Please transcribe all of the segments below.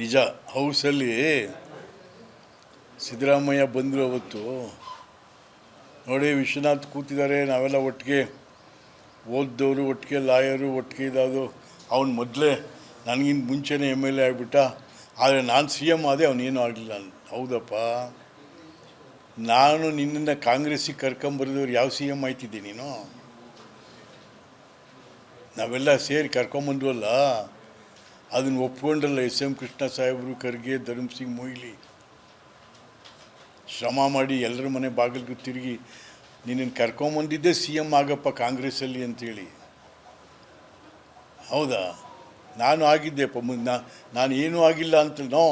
ನಿಜ, ಹೌಸಲ್ಲಿ ಸಿದ್ದರಾಮಯ್ಯ ಬಂದರು ಅವತ್ತು. ನೋಡಿ, ವಿಶ್ವನಾಥ್ ಕೂತಿದ್ದಾರೆ, ನಾವೆಲ್ಲ ಒಟ್ಟಿಗೆ ಓದ್ದವರು, ಒಟ್ಟಿಗೆ ಲಾಯರು, ಒಟ್ಟಿಗೆ ಇದಾದು ಅವನು ಮೊದಲೇ ನನಗಿಂತ ಮುಂಚೆನೇ ಎಂ ಎಲ್ ಎ ಆಗಿಬಿಟ್ಟ. ಆದರೆ ನಾನು ಸಿ ಎಂ ಆದೆ ಅವನೇನು ಆಗಲಿಲ್ಲ ಹೌದಪ್ಪ. ನಾನು ನಿನ್ನನ್ನು ಕಾಂಗ್ರೆಸ್ಸಿಗೆ ಕರ್ಕೊಂಬರಿದವ್ರು ಯಾವ ಸಿ ಎಂ ಆಯ್ತಿದ್ದೆ ನೀನು? ನಾವೆಲ್ಲ ಸೇರಿ ಕರ್ಕೊಂಬಂದ್ವಲ್ಲ ಅದನ್ನು ಒಪ್ಕೊಂಡ್ರಲ್ಲ ಎಸ್ ಎಂ ಕೃಷ್ಣ ಸಾಹೇಬರು, ಖರ್ಗೆ, ಧರ್ಮ್ ಸಿಂಗ್, ಮೊಯ್ಲಿ. ಶ್ರಮ ಮಾಡಿ ಎಲ್ಲರ ಮನೆ ಬಾಗಿಲಿಗೂ ತಿರುಗಿ ನಿನ್ನನ್ನು ಕರ್ಕೊಂಬಂದಿದ್ದೆ ಸಿ ಎಂ ಆಗಪ್ಪ ಕಾಂಗ್ರೆಸ್ಸಲ್ಲಿ ಅಂತೇಳಿ. ಹೌದಾ? ನಾನು ಆಗಿದ್ದೆಪ್ಪ ಮುಂದೆ ನಾನು ಏನೂ ಆಗಿಲ್ಲ ಅಂತ, ನೋ.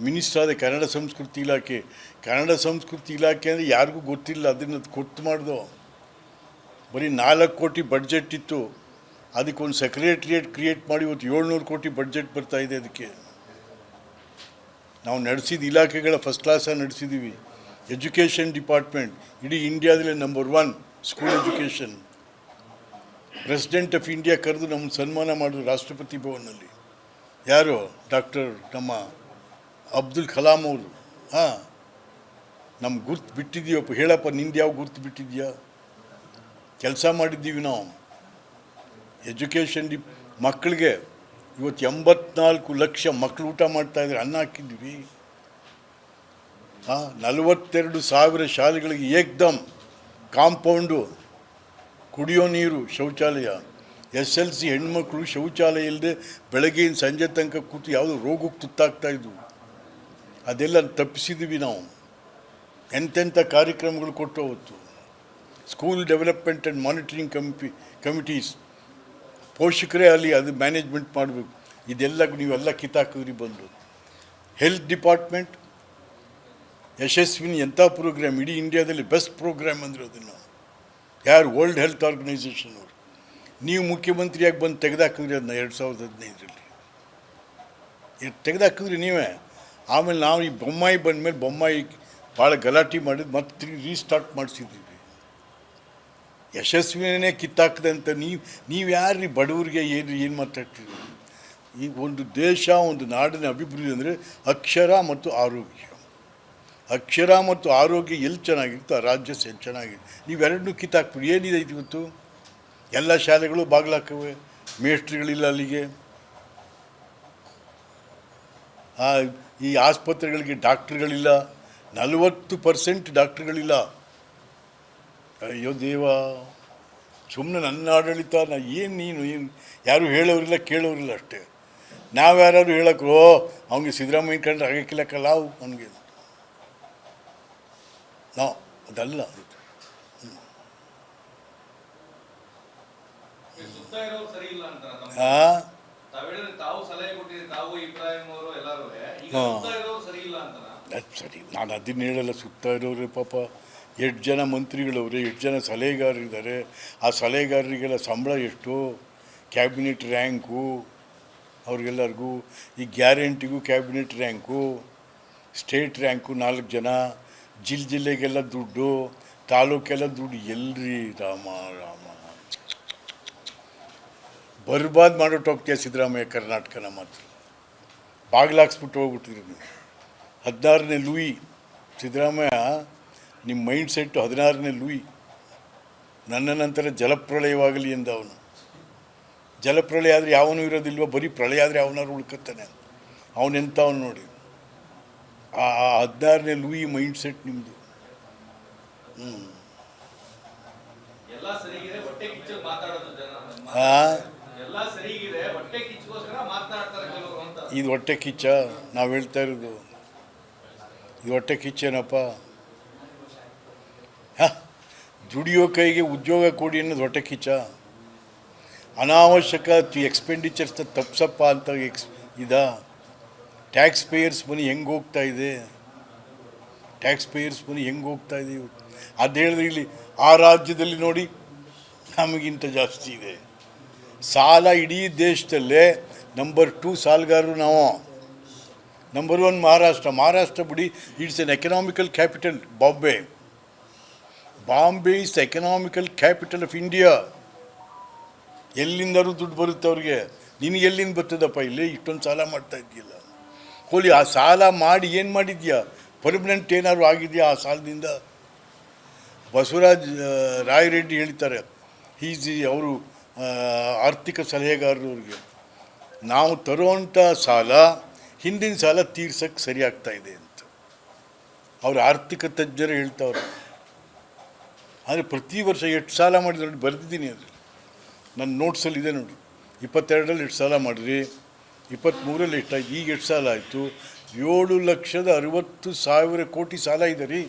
ಮಿನಿಸ್ಟರ್ ಆದ ಕನ್ನಡ ಸಂಸ್ಕೃತಿ ಇಲಾಖೆ. ಕನ್ನಡ ಸಂಸ್ಕೃತಿ ಇಲಾಖೆ ಅಂದರೆ ಯಾರಿಗೂ ಗೊತ್ತಿಲ್ಲ, ಅದನ್ನು ಕೊಟ್ಟು ಮಾಡಿದೋ. ಬರೀ ನಾಲ್ಕು ಕೋಟಿ ಬಡ್ಜೆಟ್ ಇತ್ತು. ಅದಕ್ಕೊಂದು ಸೆಕ್ರೆಟ್ರಿಯೇಟ್ ಕ್ರಿಯೇಟ್ ಮಾಡಿ ಇವತ್ತು ಏಳ್ನೂರು ಕೋಟಿ ಬಡ್ಜೆಟ್ ಬರ್ತಾ ಇದೆ ಅದಕ್ಕೆ. ನಾವು ನಡೆಸಿದ ಇಲಾಖೆಗಳ ಫಸ್ಟ್ ಕ್ಲಾಸ ನಡೆಸಿದ್ದೀವಿ ಎಜುಕೇಷನ್ ಡಿಪಾರ್ಟ್ಮೆಂಟ್ ಇಡೀ ಇಂಡಿಯಾದಲ್ಲೇ number one school education president of India ಕರೆದು ನಮ್ಮನ್ನು ಸನ್ಮಾನ ಮಾಡಿದ್ರು ರಾಷ್ಟ್ರಪತಿ ಭವನಲ್ಲಿ ಯಾರು? ಡಾಕ್ಟರ್ ನಮ್ಮ ಅಬ್ದುಲ್ ಕಲಾಂ ಅವರು. ಹಾಂ. ನಮ್ಮ ಗುರ್ತು ಬಿಟ್ಟಿದ್ದೀವಪ್ಪ ಹೇಳಪ್ಪ ನಿಂದು ಯಾವ ಗುರ್ತು ಬಿಟ್ಟಿದ್ಯಾ? ಕೆಲಸ ಮಾಡಿದ್ದೀವಿ ನಾವು. ಎಜುಕೇಷನ್ ಡಿ ಮಕ್ಕಳಿಗೆ ಇವತ್ತು ಎಂಬತ್ನಾಲ್ಕು ಲಕ್ಷ ಮಕ್ಕಳು ಊಟ ಮಾಡ್ತಾ ಇದ್ದಾರೆ ಅನ್ನ ಹಾಕಿದ್ವಿ ಹಾಂ ನಲವತ್ತೆರಡು ಸಾವಿರ ಶಾಲೆಗಳಿಗೆ ಏಕ್ದಮ್ ಕಾಂಪೌಂಡು ಕುಡಿಯೋ ನೀರು ಶೌಚಾಲಯ. ಎಸ್ ಎಲ್ ಸಿ ಹೆಣ್ಮಕ್ಳು ಶೌಚಾಲಯ ಇಲ್ಲದೆ ಬೆಳಗ್ಗೆಯಿಂದ ಸಂಜೆ ತನಕ ಕೂತು ಯಾವುದೋ ರೋಗಕ್ಕೆ ತುತ್ತಾಗ್ತಾ ಇದ್ವು. ಅದೆಲ್ಲ ತಪ್ಪಿಸಿದ್ವಿ ನಾವು. ಎಂತೆಂಥ ಕಾರ್ಯಕ್ರಮಗಳು ಕೊಟ್ಟು ಅವತ್ತು. School development and monitoring committee committees ಪೋಷಕರೇ ಅಲ್ಲಿ ಅದು ಮ್ಯಾನೇಜ್ಮೆಂಟ್ ಮಾಡಬೇಕು. ಇದೆಲ್ಲ ನೀವೆಲ್ಲ ಕಿತ್ತಾಕಿದ್ರಿ ಬಂದು. ಹೆಲ್ತ್ ಡಿಪಾರ್ಟ್ಮೆಂಟ್ ಯಶಸ್ವಿನಿ ಎಂಥ ಪ್ರೋಗ್ರಾಮ್ ಇಡೀ ಇಂಡಿಯಾದಲ್ಲಿ ಬೆಸ್ಟ್ ಪ್ರೋಗ್ರಾಮ್ ಅಂದರೆ ಅದನ್ನು ಯಾರು? ವರ್ಲ್ಡ್ ಹೆಲ್ತ್ ಆರ್ಗನೈಸೇಷನ್ ಅವರು. ನೀವು ಮುಖ್ಯಮಂತ್ರಿಯಾಗಿ ಬಂದು ತೆಗೆದಾಕಿದ್ರಿ ಅದನ್ನ ಎರಡು ಸಾವಿರದ ಹದಿನೈದರಲ್ಲಿ. ತೆಗೆದಾಕಿದ್ರಿ ನೀವೇ. ಆಮೇಲೆ ನಾವು ಈ ಬೊಮ್ಮಾಯಿ ಬಂದ ಮೇಲೆ ಬೊಮ್ಮಾಯಿ ಭಾಳ ಗಲಾಟೆ ಮಾಡಿದ್ದು ಮತ್ತೆ ರೀಸ್ಟಾರ್ಟ್ ಮಾಡಿಸಿದ್ದೀವಿ ಯಶಸ್ವಿನೇ ಅಂತ ನೀವು ನೀವು ಯಾರ್ರಿ ಬಡವರಿಗೆ ಏನು ಏನು ಮಾತಾಡ್ತೀರಿ ಈ ಒಂದು ದೇಶ, ಒಂದು ನಾಡಿನ ಅಭಿವೃದ್ಧಿ ಅಂದರೆ ಅಕ್ಷರ ಮತ್ತು ಆರೋಗ್ಯ. ಅಕ್ಷರ ಮತ್ತು ಆರೋಗ್ಯ ಎಲ್ಲಿ ಚೆನ್ನಾಗಿರುತ್ತೋ ಆ ರಾಜ್ಯ ಎಲ್ಲಿ ಚೆನ್ನಾಗಿದೆ. ನೀವೆರಡನ್ನೂ ಕಿತ್ತಾಕ್ಬಿಡಿ. ಏನಿದೆ ಇವತ್ತು? ಎಲ್ಲ ಶಾಲೆಗಳು ಬಾಗಿಲಾಕವೆ ಮೇಸ್ಟ್ರಿಗಳಿಲ್ಲ ಅಲ್ಲಿಗೆ. ಈ ಆಸ್ಪತ್ರೆಗಳಿಗೆ ಡಾಕ್ಟ್ರುಗಳಿಲ್ಲ. ನಲವತ್ತು ಪರ್ಸೆಂಟ್ ಡಾಕ್ಟ್ರುಗಳಿಲ್ಲ. ಅಯ್ಯೋ ದೇವ ಸುಮ್ಮನೆ ನನ್ನ ಆಡಳಿತ ನಾ ಏನು ನೀನು ಏನು? ಯಾರು ಹೇಳೋರಿಲ್ಲ ಕೇಳೋರಿಲ್ಲ ಅಷ್ಟೇ. ನಾವು ಯಾರಾದ್ರು ಹೇಳಕ್ಕೆ ಓ ಅವ್ನಿಗೆ ಸಿದ್ದರಾಮಯ್ಯ ಕಂಡ್ರೆ ಆಗಕ್ಕಿಲ್ಲಕ್ಕಲ್ಲ ಅವು ಅವನಿಗೆ ನಾ ಅದಲ್ಲ ಸರಿ ನಾನು ಅದನ್ನ ಹೇಳಲ್ಲ ಸುತ್ತ ಇರೋರು ಪಾಪ. ಎಷ್ಟು ಜನ ಮಂತ್ರಿಗಳವ್ರೆ, ಎಷ್ಟು ಜನ ಸಲಹೆಗಾರರಿದ್ದಾರೆ, ಆ ಸಲಹೆಗಾರರಿಗೆಲ್ಲ ಸಂಬಳ ಎಷ್ಟು? ಕ್ಯಾಬಿನೆಟ್ ರ್ಯಾಂಕು, ಅವ್ರಿಗೆಲ್ಲರಿಗೂ ಈ ಗ್ಯಾರಂಟಿಗೂ ಕ್ಯಾಬಿನೆಟ್ ರ್ಯಾಂಕು, ಸ್ಟೇಟ್ ರ್ಯಾಂಕು ನಾಲ್ಕು ಜನ, ಜಿಲ್ ಜಿಲ್ಲೆಗೆಲ್ಲ ದುಡ್ಡು, ತಾಲೂಕೆಲ್ಲ ದುಡ್ಡು, ಎಲ್ರಿ ರಾಮ ರಾಮ. ಬರ್ಬಾದ್ ಮಾಡೋಟೋಗ್ತೀಯ ಸಿದ್ದರಾಮಯ್ಯ ಕರ್ನಾಟಕನ ಮಾತ್ರ ಬಾಗಿಲಾಕ್ಸ್ಬಿಟ್ಟು ಹೋಗ್ಬಿಟ್ಟಿದ್ರು ನೀವು. ಹದಿನಾರನೇ ಲೂಯಿ ಸಿದ್ದರಾಮಯ್ಯ ನಿಮ್ಮ ಮೈಂಡ್ ಸೆಟ್ಟು ಹದಿನಾರನೇ ಲೂಯಿ. ನನ್ನ ನಂತರ ಜಲಪ್ರಳಯವಾಗಲಿ ಎಂದ ಅವನು. ಜಲಪ್ರಳಯ ಆದರೆ ಯಾವನು ಇರೋದಿಲ್ವ? ಬರೀ ಪ್ರಳಯ ಆದರೆ ಅವನಾರು ಉಳ್ಕತ್ತಾನೆ ಅವನೆಂತ ಅವನು ನೋಡಿ. ಆ ಆ ಹದಿನಾರನೇ ಲೂಯಿ ಮೈಂಡ್ ಸೆಟ್ ನಿಮ್ಮದು ಹ್ಞೂ ಇದು ಹೊಟ್ಟೆ ಕಿಚ್ಚ? ನಾವು ಹೇಳ್ತಾ ಇರೋದು. ಇದು ಹೊಟ್ಟೆ ಕಿಚ್ಚೇನಪ್ಪ? ದುಡಿಯೋ ಕೈಗೆ ಉದ್ಯೋಗ ಕೊಡಿ ಅನ್ನೋದು ಹೊಟ್ಟೆ ಕಿಚ್ಚ. ಅನಾವಶ್ಯಕ ಎಕ್ಸ್ಪೆಂಡಿಚರ್ಸ್ನ ತಪ್ಸಪ್ಪ ಅಂತ ಎಕ್ಸ್ ಇದ. ಟ್ಯಾಕ್ಸ್ ಪೇಯರ್ಸ್ ಮನಿ ಹೆಂಗೆ ಹೋಗ್ತಾ ಇದೆ? ಟ್ಯಾಕ್ಸ್ ಪೇಯರ್ಸ್ ಮನಿ ಹೆಂಗೆ ಹೋಗ್ತಾ ಇದೆ ಅದು ಹೇಳಿದ್ರೆ ಇಲ್ಲಿ ಆ ರಾಜ್ಯದಲ್ಲಿ ನೋಡಿ ನಮಗಿಂತ ಜಾಸ್ತಿ ಇದೆ. ಸಾಲ ಇಡೀ ದೇಶದಲ್ಲೇ ನಂಬರ್ ಟೂ ಸಾಲಗಾರರು ನಾವು. Number one Maharashtra. ಮಹಾರಾಷ್ಟ್ರ ಬಿಡಿ it's an economical capital Bombay Bombay is economical capital of India ಎಲ್ಲಿಂದರೂ ದುಡ್ಡು ಬರುತ್ತೆ ಅವ್ರಿಗೆ. ನಿನಗೆ ಎಲ್ಲಿಂದ ಬರ್ತದಪ್ಪ? ಇಲ್ಲಿ ಇಷ್ಟೊಂದು ಸಾಲ ಮಾಡ್ತಾ ಇದೆಯಲ್ಲ ಹೋಲಿ, ಆ ಸಾಲ ಮಾಡಿ ಏನು ಮಾಡಿದ್ಯಾ? ಪರ್ಮನೆಂಟ್ ಏನಾದ್ರು ಆಗಿದೆಯಾ ಆ ಸಾಲದಿಂದ? ಬಸವರಾಜ್ ರಾಯರೆಡ್ಡಿ ಹೇಳ್ತಾರೆ. ಈಸಿ ಅವರು ಆರ್ಥಿಕ ಸಲಹೆಗಾರರು ಅವ್ರಿಗೆ. ನಾವು ತರುವಂಥ ಸಾಲ, ಹಿಂದಿನ ಸಾಲ ತೀರ್ಸಕ್ಕೆ ಸರಿಯಾಗ್ತಾ ಇದೆ ಅಂತ. ಅವ್ರ ಆರ್ಥಿಕ ತಜ್ಞರು ಹೇಳ್ತಾವ್ರೆ. ಆದರೆ ಪ್ರತಿ ವರ್ಷ ಎಷ್ಟು ಸಾಲ ಮಾಡಿದ್ರು ನೋಡಿ ಬರೆದಿದ್ದೀನಿ ಅದು. ನನ್ನ ನೋಟ್ಸಲ್ಲಿ ಇದೆ ನೋಡಿ. ಇಪ್ಪತ್ತೆರಡರಲ್ಲಿ ಎಷ್ಟು ಸಾಲ ಮಾಡಿರಿ ಇಪ್ಪತ್ತ್ಮೂರಲ್ಲಿ ಎಷ್ಟಾಯ್ತು ಈಗ ಎಷ್ಟು ಸಾಲ ಆಯಿತು, ಏಳು ಲಕ್ಷದ ಅರುವತ್ತು ಸಾವಿರ ಕೋಟಿ ಸಾಲ ಇದೆ ರೀ.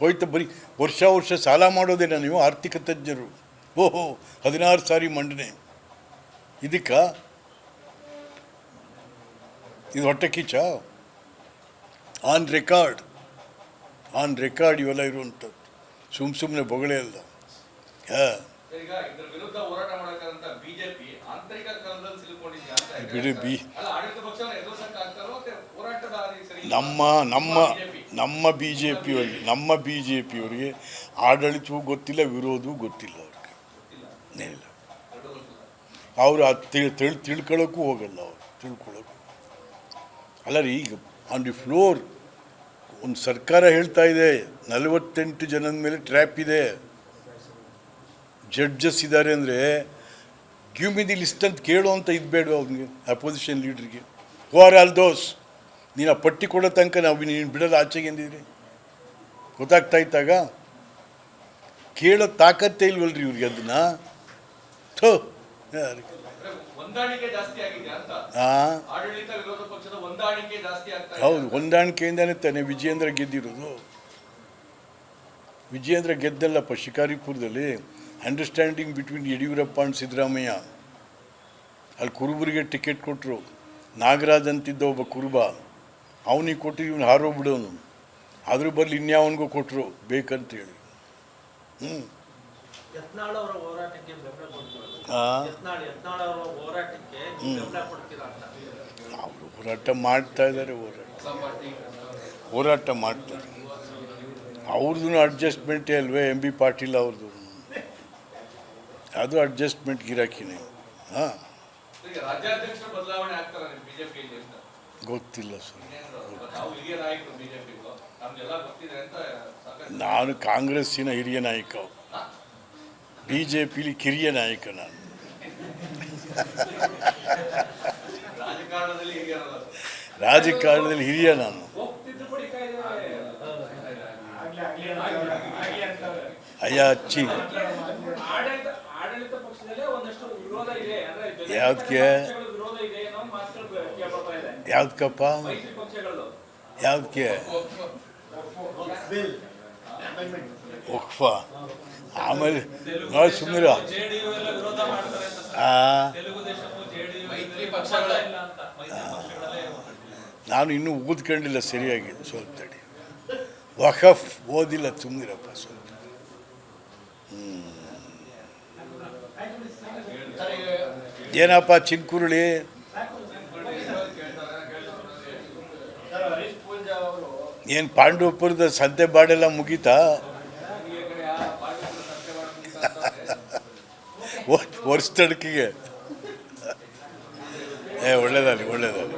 ಹೋಯ್ತು ಬರೀ ವರ್ಷ ವರ್ಷ ಸಾಲ ಮಾಡೋದೇನ ನೀವು ಆರ್ಥಿಕ ತಜ್ಞರು. ಓಹೋ, ಹದಿನಾರು ಸಾರಿ ಮಂಡನೆ. ಇದಕ್ಕ? ಇದು ಹೊಟ್ಟೆ Kichcha? On record. On record ಇವೆಲ್ಲ ಇರುವಂಥದ್ದು. ಸುಮ್ಮ ಸುಮ್ಮನೆ ಬೊಗಳೆ ಅಲ್ಲ. ಹಾಂ. ಬಿಡಿ ಬಿ. ನಮ್ಮ ನಮ್ಮ ನಮ್ಮ ಬಿ ಜೆ ಪಿಯವರಿಗೆ ನಮ್ಮ ಬಿ ಜೆ ಪಿಯವರಿಗೆ ಆಡಳಿತವೂ ಗೊತ್ತಿಲ್ಲ ವಿರೋಧವೂ ಗೊತ್ತಿಲ್ಲ ಅವ್ರಿಗೆ. ಇಲ್ಲ. ಅವರು ಅದು ತಿಳ್ ತಿಳ್ಕೊಳ್ಳೋಕ್ಕೂ ಹೋಗಲ್ಲ ಅವರು ತಿಳ್ಕೊಳ್ಳೋಕ್ಕೂ. ಅಲ್ಲ ರೀ ಈಗ ಆನ್ ದಿ ಫ್ಲೋರ್ ಒಂದು ಸರ್ಕಾರ ಹೇಳ್ತಾ ಇದೆ, ನಲವತ್ತೆಂಟು ಜನದ ಮೇಲೆ ಟ್ರ್ಯಾಪ್ ಇದೆ. ಜಡ್ಜಸ್ ಇದ್ದಾರೆ ಅಂದರೆ ಮಿ ದಿ ಲಿಸ್ಟ್ ಅಂತ ಕೇಳು ಅಂತ ಇದ್ಬೇಡ ಅವ್ನಿಗೆ ಅಪೋಸಿಷನ್ ಲೀಡ್ರಿಗೆ ಹೂ ಆರ್ ಆಲ್ ದೋಸ್ ನೀನು ಆ ಪಟ್ಟಿ ಕೊಡೋ ತನಕ ನಾವು ನೀನು ಬಿಡೋದು ಆಚೆಗೆ ಎಂದಿದ್ರಿ ಗೊತ್ತಾಗ್ತಾ ಇದ್ದಾಗ ಕೇಳೋ ತಾಕತ್ತೇ ಇಲ್ವಲ್ರಿ ಇವ್ರಿಗೆ ಅದನ್ನು. ಥೋ, ಯಾರಿಗೆ? ಹೌದು ಹೊಂದಾಣಿಕೆಯಿಂದಾನೆ ತಾನೆ ವಿಜಯೇಂದ್ರ ಗೆದ್ದಿರೋದು. ವಿಜಯೇಂದ್ರ ಗೆದ್ದಲ್ಲಪ್ಪ ಶಿಕಾರಿಪುರದಲ್ಲಿ understanding between Yediyurappa and Siddaramaiah. ಅಲ್ಲಿ ಕುರುಬರಿಗೆ ಟಿಕೆಟ್ ಕೊಟ್ಟರು ನಾಗರಾಜ್ ಅಂತಿದ್ದ ಒಬ್ಬ ಕುರುಬ. ಅವನಿಗೆ ಕೊಟ್ಟು ಇವನು ಹಾರೋಗ್ಬಿಡೋನು. ಆದರೂ ಬರಲಿ ಇನ್ಯಾವನಿಗೂ ಕೊಟ್ಟರು ಬೇಕಂತೇಳಿ. ಹ್ಞೂ ಅವರ ಹೋರಾಟಕ್ಕೆ ಬೆಂಬಲ ಕೊಡ್ತೀವಿ. ಆ. ಯತ್ನಾಳ್ ಯತ್ನಾಳ್ ಅವರ ಹೋರಾಟಕ್ಕೆ ಬೆಂಬಲ ಕೊಡ್ತೀರಾ ಅಂತ. ಅವರು ಹೋರಾಟ ಮಾಡ್ತಾ ಇದ್ದಾರೆ ಹೋರಾಟ. ಹೋರಾಟ ಮಾಡ್ತಾರೆ ಅವ್ರದ್ದು ಅಡ್ಜಸ್ಟ್ಮೆಂಟೇ ಅಲ್ವೇ ಎಂ ಬಿ ಪಾಟೀಲ್ ಅವ್ರದ್ದು ಅದು ಅಡ್ಜಸ್ಟ್ಮೆಂಟ್ ಗಿರಾಕಿನೇ. ಹಾಂ. ಗೊತ್ತಿಲ್ಲ ಸರ್. ನಾವು ಹಿರಿಯ ನಾಯಕರು ಬಿಜೆಪಿ ನಮ್ಗೆಲ್ಲ ಗೊತ್ತಿದೆ ಅಂತ ನಾನು ಕಾಂಗ್ರೆಸ್ಸಿನ ಹಿರಿಯ ನಾಯಕ. ಬಿ ಜೆ ಪಿಲಿ ಕಿರಿಯ ನಾಯಕ ನಾನು ರಾಜಕಾರಣದಲ್ಲಿ ಹಿರಿಯರಲ್ಲ ಸರ್. ರಾಜಕಾರಣದಲ್ಲಿ ಹಿರಿಯ ನಾನು ಅಯ್ಯ ಅಚ್ಚಿ ಆಡಳಿತ ಆಡಳಿತ ಪಕ್ಷದಲ್ಲೇ ಒಂದಷ್ಟು ವಿರೋಧ ಇದೆ ಅಂದ್ರೆ ಜೊತೆ ಯಾವ್ದಕ್ಕೆ ಪಕ್ಷಗಳ ವಿರೋಧ ಇದೆ ಅನ್ನೋ ಮಾತುಗಳು ಕೇಳ್ಬರ್ತಾ ಇದೆ ಯಾವ್ದಕ್ಕಪ್ಪ ಮೈತ್ರಿ ಪಕ್ಷಗಳು ಯಾವ್ದಕ್ಕೆ ಬಿಲ್ ಒಕ್ಫ ಆಮೇಲೆ ನೋಡಿ ಪಕ್ಷಗಳಲ್ಲೇ ನಾನು ಇನ್ನೂ ಓದ್ಕೊಂಡಿಲ್ಲ ಸರಿಯಾಗಿ ಸ್ವಲ್ಪ ತಡಿ. ವಖಫ್ ಓದಿಲ್ಲ ತುಂಬಿರಪ್ಪ ಸ್ವಲ್ಪ. ಏನಪ್ಪ ಚಿನ್ಕುರುಳಿ ಏನು ಪಾಂಡವಪುರದ ಸಂತೆ ಬಾಡೆಲ್ಲ ಮುಗೀತಾ? ವರ್ಷ ತಡಕಿಗೆ ಏ ಒಳ್ಳೇದಾಗಲಿ ಒಳ್ಳೇದಾಗಲಿ.